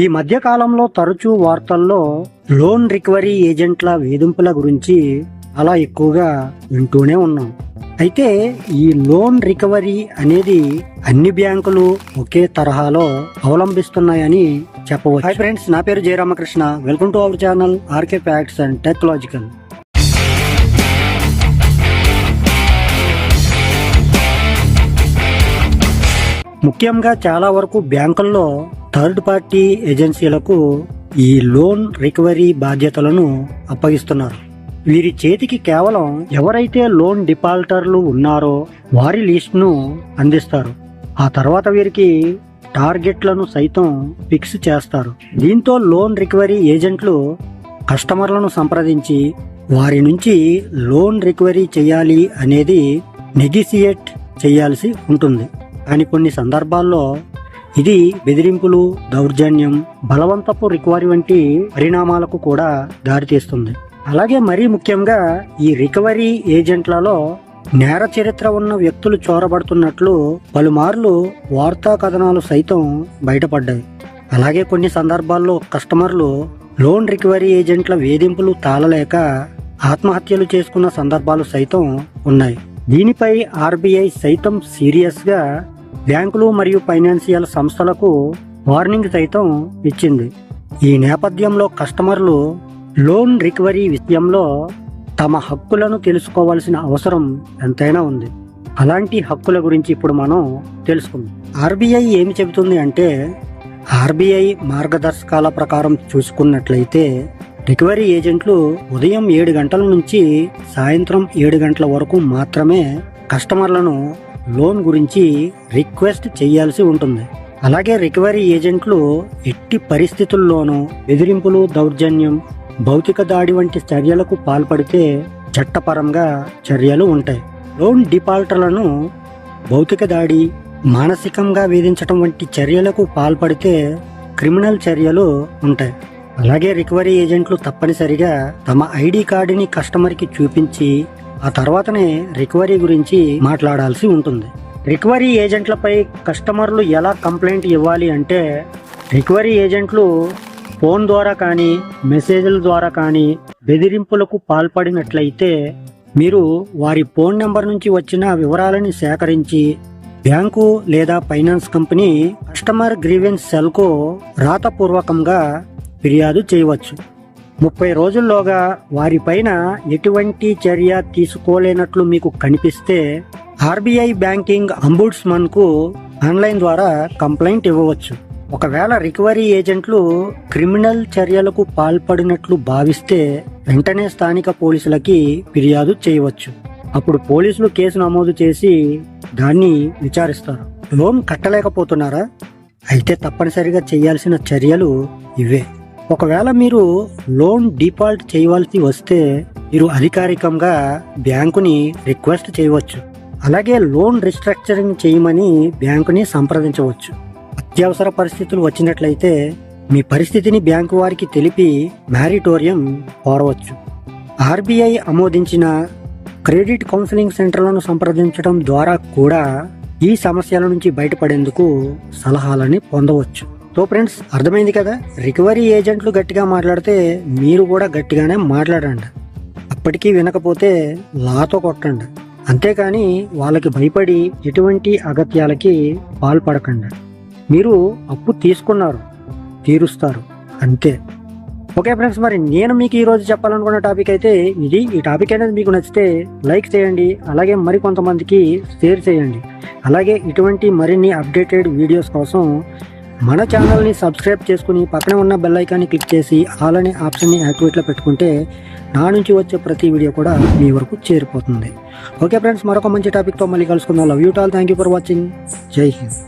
ఈ మధ్యకాలంలో తరచూ వార్తల్లో లోన్ రికవరీ ఏజెంట్ల వేధింపుల గురించి అలా ఎక్కువగా వింటూనే ఉన్నాం. అయితే ఈ లోన్ రికవరీ అనేది అన్ని బ్యాంకులు ఒకే తరహాలో అవలంబిస్తున్నాయని చెప్పవచ్చు. హాయ్ ఫ్రెండ్స్ నా పేరు Jayaramakrishna. Welcome to our channel RK facts and technological. ముఖ్యంగా చాలా వరకు బ్యాంకుల్లో థర్డ్ పార్టీ ఏజెన్సీలకు ఈ లోన్ రికవరీ బాధ్యతలను అప్పగిస్తున్నారు. వీరి చేతికి కేవలం ఎవరైతే లోన్ డిఫాల్టర్లు ఉన్నారో వారి లిస్ట్ను అందిస్తారు. ఆ తర్వాత వీరికి టార్గెట్లను సైతం ఫిక్స్ చేస్తారు. దీంతో లోన్ రికవరీ ఏజెంట్లు కస్టమర్లను సంప్రదించి వారి నుంచి లోన్ రికవరీ చేయాలి అనేది నెగిసియేట్ చేయాల్సి ఉంటుంది. కానీ కొన్ని సందర్భాల్లో ఇది బెదిరింపులు దౌర్జన్యం బలవంతపు రికవరీ వంటి పరిణామాలకు కూడా దారితీస్తుంది అలాగే మరీ ముఖ్యంగా ఈ రికవరీ ఏజెంట్లలో నేర చరిత్ర ఉన్న వ్యక్తులు చోరబడుతున్నట్లు పలుమార్లు వార్తా కథనాలు సైతం బయటపడ్డాయి. అలాగే కొన్ని సందర్భాల్లో కస్టమర్లు లోన్ రికవరీ ఏజెంట్ల వేధింపులు తాళలేక ఆత్మహత్యలు చేసుకున్న సందర్భాలు సైతం ఉన్నాయి. దీనిపై ఆర్బీఐ సైతం సీరియస్గా బ్యాంకులు మరియు ఫైనాన్షియల్ సంస్థలకు వార్నింగ్ సైతం ఇచ్చింది. ఈ నేపథ్యంలో కస్టమర్లు లోన్ రికవరీ విషయంలో తమ హక్కులను తెలుసుకోవాల్సిన అవసరం ఎంతైనా ఉంది. అలాంటి హక్కుల గురించి ఇప్పుడు మనం తెలుసుకుందాం. ఆర్బీఐ ఏమి చెబుతుంది అంటే ఆర్బీఐ మార్గదర్శకాల ప్రకారం చూసుకున్నట్లయితే రికవరీ ఏజెంట్లు ఉదయం ఏడు గంటల నుంచి సాయంత్రం ఏడు గంటల వరకు మాత్రమే కస్టమర్లను లోన్ గురించి రిక్వెస్ట్ చేయాల్సి ఉంటుంది. అలాగే రికవరీ ఏజెంట్లు ఎట్టి పరిస్థితుల్లోనూ బెదిరింపులు దౌర్జన్యం భౌతిక దాడి వంటి చర్యలకు పాల్పడితే చట్టపరంగా చర్యలు ఉంటాయి. లోన్ డిఫాల్టర్లను భౌతిక దాడి మానసికంగా వేధించటం వంటి చర్యలకు పాల్పడితే క్రిమినల్ చర్యలు ఉంటాయి. అలాగే రికవరీ ఏజెంట్లు తప్పనిసరిగా తమ ఐడి కార్డుని కస్టమర్కి చూపించి ఆ తర్వాతనే రికవరీ గురించి మాట్లాడాల్సి ఉంటుంది. రికవరీ ఏజెంట్లపై కస్టమర్లు ఎలా కంప్లైంట్ ఇవ్వాలి అంటే రికవరీ ఏజెంట్లు ఫోన్ ద్వారా కానీ మెసేజ్ల ద్వారా కానీ బెదిరింపులకు పాల్పడినట్లయితే మీరు వారి ఫోన్ నెంబర్ నుంచి వచ్చిన వివరాలని సేకరించి బ్యాంకు లేదా ఫైనాన్స్ కంపెనీ కస్టమర్ గ్రీవెన్స్ సెల్కు రాతపూర్వకంగా ఫిర్యాదు చేయవచ్చు. ముప్పై రోజుల్లోగా వారిపైన ఎటువంటి చర్య తీసుకోలేనట్లు మీకు కనిపిస్తే ఆర్బీఐ బ్యాంకింగ్ అంబుడ్స్మన్కు ఆన్లైన్ ద్వారా కంప్లైంట్ ఇవ్వవచ్చు. ఒకవేళ రికవరీ ఏజెంట్లు క్రిమినల్ చర్యలకు పాల్పడినట్లు భావిస్తే వెంటనే స్థానిక పోలీసులకి ఫిర్యాదు చేయవచ్చు. అప్పుడు పోలీసులు కేసు నమోదు చేసి దాన్ని విచారిస్తారు. లోన్ కట్టలేకపోతున్నారా? అయితే తప్పనిసరిగా చేయాల్సిన చర్యలు ఇవే. ఒకవేళ మీరు లోన్ డిఫాల్ట్ చేయవలసి వస్తే మీరు అధికారికంగా బ్యాంకుని రిక్వెస్ట్ చేయవచ్చు. అలాగే లోన్ రిస్ట్రక్చరింగ్ చేయమని బ్యాంకుని సంప్రదించవచ్చు. అత్యవసర పరిస్థితులు వచ్చినట్లయితే మీ పరిస్థితిని బ్యాంకు వారికి తెలిపి మ్యారిటోరియం కోరవచ్చు. ఆర్బీఐ ఆమోదించిన క్రెడిట్ కౌన్సిలింగ్ సెంటర్లను సంప్రదించడం ద్వారా కూడా ఈ సమస్యల నుంచి బయటపడేందుకు సలహాలని పొందవచ్చు. సో ఫ్రెండ్స్ అర్థమైంది కదా? రికవరీ ఏజెంట్లు గట్టిగా మాట్లాడితే మీరు కూడా గట్టిగానే మాట్లాడండి. అప్పటికీ వినకపోతే లాతో కొట్టండి. అంతేకాని వాళ్ళకి భయపడి ఎటువంటి అగత్యాలకి పాల్పడకండి. మీరు అప్పు తీసుకున్నారు తీరుస్తారు అంతే. ఓకే ఫ్రెండ్స్ మరి నేను మీకు ఈరోజు చెప్పాలనుకున్న టాపిక్ అయితే ఇది. ఈ టాపిక్ అనేది మీకు నచ్చితే లైక్ చేయండి అలాగే మరి కొంతమందికి షేర్ చేయండి. అలాగే ఇటువంటి మరిన్ని అప్డేటెడ్ వీడియోస్ కోసం మన ఛానల్ని సబ్స్క్రైబ్ చేసుకుని పక్కనే ఉన్న బెల్ ఐకాన్ని క్లిక్ చేసి ఆల్ అనే ఆప్షన్ని యాక్టివేట్లో పెట్టుకుంటే నా నుంచి వచ్చే ప్రతి వీడియో కూడా మీ వరకు చేరిపోతుంది. ఓకే ఫ్రెండ్స్ మరొక మంచి టాపిక్తో మళ్ళీ కలుసుకుందాం. Love you all thank you for watching జై హింద్